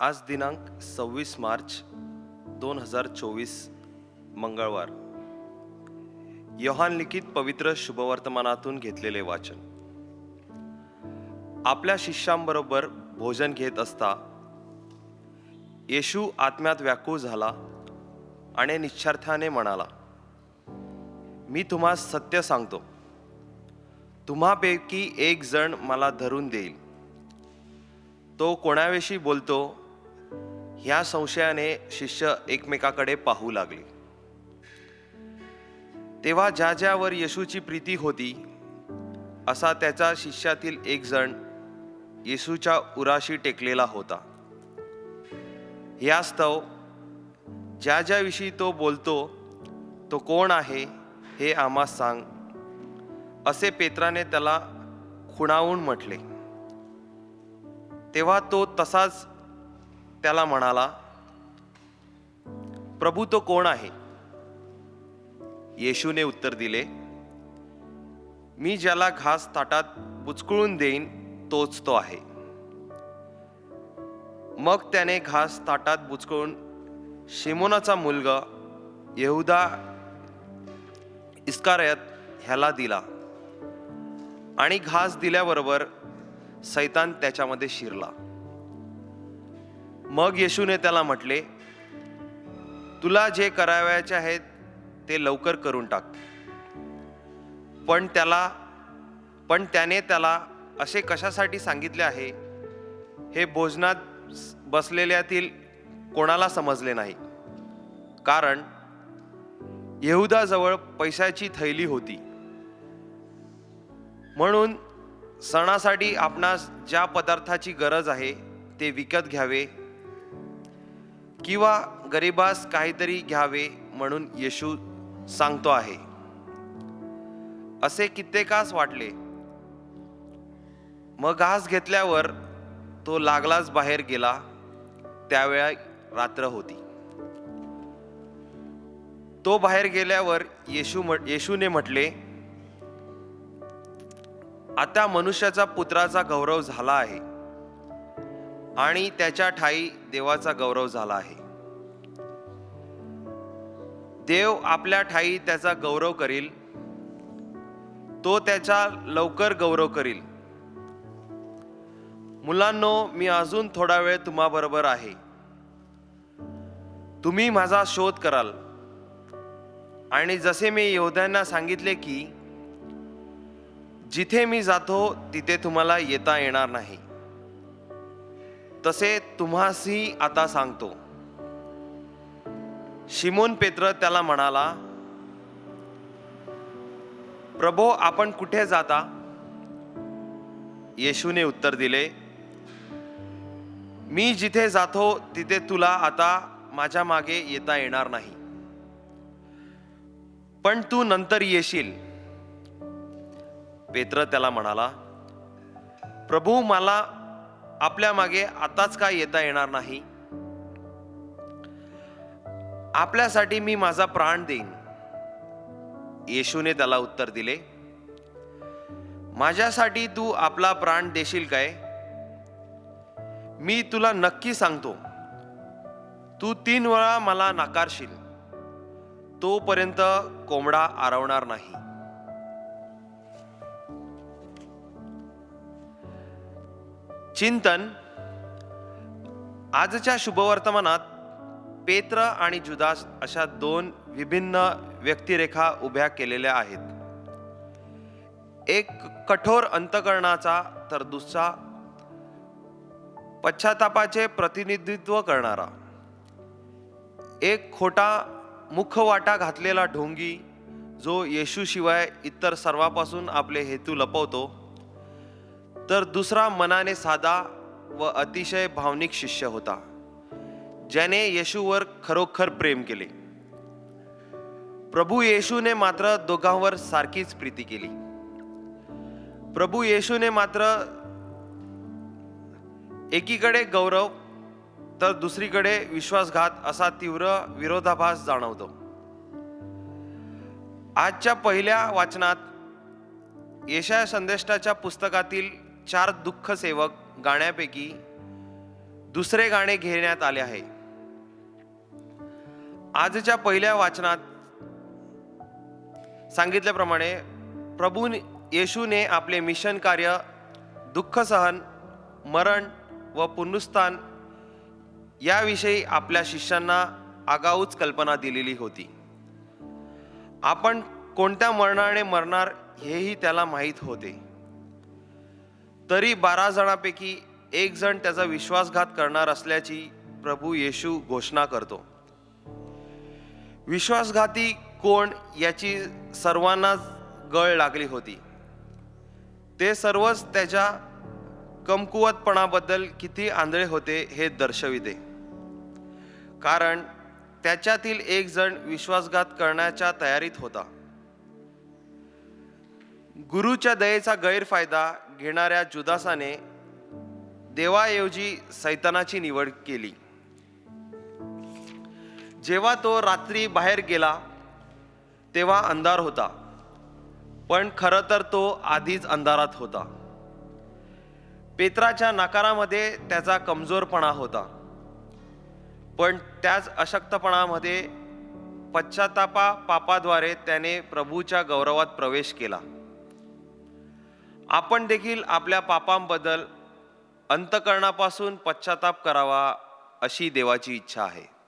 आज दिनांक सव्वीस मार्च दोन हजार चोवीस मंगळवार. योहान लिखित पवित्र शुभवर्तमानातून घेतलेले वाचन. आपल्या शिष्यांबरोबर भोजन घेत असता येशू आत्म्यात व्याकुळ झाला आणि निश्चार्थाने म्हणाला मी तुम्हा सत्य सांगतो. तुम्हापैकी एक जण मला धरून देईल. तो कोणाविषयी बोलतो ह्या संशयाने शिष्य एकमेकाकडे पाहू लागले. तेव्हा ज्या ज्यावर येशूची प्रीती होती असा त्याचा शिष्यातील एक जण येशूच्या उराशी टेकलेला होता. यास्तव ज्या ज्याविषयी तो बोलतो तो कोण आहे हे आम्हा सांग असे पेत्राने त्याला खुणावून म्हटले. तेव्हा तो तसाच त्याला म्हणाला प्रभू तो कोण आहे? येशूने उत्तर दिले मी ज्याला घास ताटात बुचकुळून देईन तोच तो आहे. मग त्याने घास ताटात बुचकळून शिमोनाचा मुलगा येहुदा इस्कारयत ह्याला दिला आणि घास दिल्याबरोबर सैतान त्याच्यामध्ये शिरला. मग येशूने त्याला म्हटले तुला जे करावयाचे आहेत ते लवकर करून टाक. पण त्याला पण त्याने त्याला असे कशासाठी सांगितले आहे हे भोजनात बसलेल्यातील कोणाला समजले नाही. कारण येहुदाजवळ पैशाची थैली होती. म्हणून सणासाठी आपणास ज्या पदार्थाची गरज आहे ते विकत घ्यावे. किंवा गरिबास काहीतरी घ्यावे म्हणून येशू सांगतो आहे. असे कित्येकास वाटले. मग घास घेतल्यावर तो लागलाच बाहेर गेला. त्यावेळा रात्र होती. तो बाहेर गेल्यावर येशू म्हट- येशूने म्हटले आता मनुष्याचा पुत्राचा गौरव झाला आहे. आणि त्याच्या ठाई देवाचा गौरव झाला आहे. देव आपल्या ठाई त्याचा गौरव करील. तो त्याचा लवकर गौरव करील. मुलांनो मी अजून थोडा वेळ तुम्हाबरोबर आहे. तुम्ही माझा शोध कराल. आणि जसे मी योद्ध्यांना सांगितले की जिथे मी जातो तिथे तुम्हाला येता येणार नाही. तसे तुम्हासही आता सांगतो. शिमोन पेत्र त्याला म्हणाला प्रभो आपण कुठे जाता? येशूने उत्तर दिले मी जिथे जातो तिथे तुला आता माझ्या मागे येता येणार नाही. पण तू नंतर येशील. पेत्र त्याला म्हणाला प्रभू मला आपल्या मागे आताच काय येता येणार नाही? आपल्यासाठी मी माझा प्राण देईन. येशूने त्याला उत्तर दिले माझ्यासाठी तू आपला प्राण देशील काय? मी तुला नक्की सांगतो तू तीन वेळा मला नाकारशील तोपर्यंत कोंबडा आरवणार नाही. चिंतन आजच्या शुभवर्तमानात पेत्र आणि जुदास अशा दोन विभिन्न व्यक्तिरेखा उभ्या केलेल्या आहेत. एक कठोर अंतकरणाचा तर दुसरा पश्चातापाचे प्रतिनिधित्व करणारा. एक खोटा मुखवाटा घातलेला ढोंगी जो येशूशिवाय इतर सर्वापासून आपले हेतू लपवतो. तर दुसरा मनाने साधा व अतिशय भावनिक शिष्य होता ज्याने येशूवर खरोखर प्रेम केले. प्रभू येशूने मात्र दोघांवर सारखीच प्रीती केली. प्रभू येशूने मात्र एकीकडे गौरव तर दुसरीकडे विश्वासघात असा तीव्र विरोधाभास जाणवतो. आजच्या पहिल्या वाचनात येशा संदेष्टाच्या पुस्तकातील चार दुःख सेवक गाण्यापैकी दुसरे गाणे घेण्यात आले आहे. आजच्या पहिल्या वाचनात सांगितल्याप्रमाणे प्रभू येशूने आपले मिशन कार्य दुःख सहन मरण व पुनरुस्थान याविषयी आपल्या शिष्यांना आगाऊच कल्पना दिलेली होती. आपण कोणत्या मरणाने मरणार हेही त्याला माहीत होते. तरी बारा जणांपैकी एक जण त्याचा विश्वासघात करणार असल्याची प्रभू येशू घोषणा करतो. विश्वासघाती कोण याची सर्वांनाच गळ लागली होती. ते सर्वच त्याच्या कमकुवतपणाबद्दल किती आंधळे होते हे दर्शविते. कारण त्याच्यातील एक जण विश्वासघात करण्याच्या तयारीत होता. गुरुच्या दयेचा गैरफायदा घेणाऱ्या जुदासाने देवाऐवजी सैतानाची निवड केली. जेव्हा तो रात्री बाहेर गेला तेव्हा अंधार होता. पण खरं तर तो आधीच अंधारात होता. पेत्राच्या नकारामध्ये त्याचा कमजोरपणा होता. पण त्याच अशक्तपणामध्ये पश्चातापा पापाद्वारे त्याने प्रभूच्या गौरवात प्रवेश केला. आपण देखील आपल्या पापांबद्दल अंतकरणापासून पश्चाताप करावा अशी देवाची इच्छा आहे.